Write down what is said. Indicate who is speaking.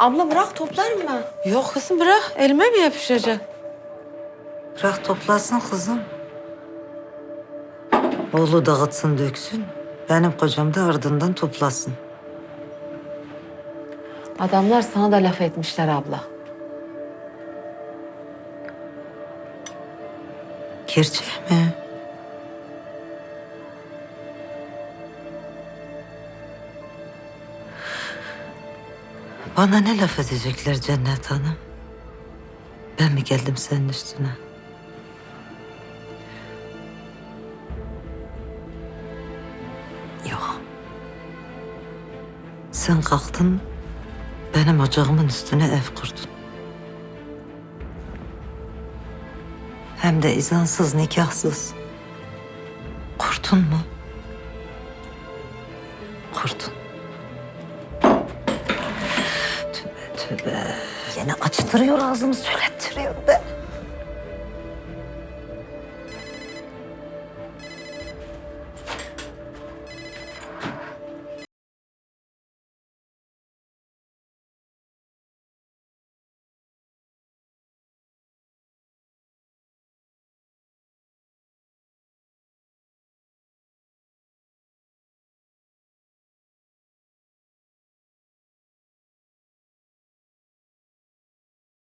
Speaker 1: Abla bırak toplarım ben.
Speaker 2: Yok kızım bırak. Elime mi yapışacak?
Speaker 3: Bırak toplasın kızım. Oğlu dağıtsın döksün. Benim kocam da ardından toplasın.
Speaker 2: Adamlar sana da laf etmişler abla.
Speaker 3: Gerçek mi? Bana ne laf edecekler Cennet Hanım? Ben mi geldim senin üstüne? Yok. Sen kalktın, benim ocağımın üstüne ev kurdun. Hem de izansız, nikahsız. Kurdun mu? Kurdun. Tövbe. Yine açtırıyor ağzımı söylettiriyor.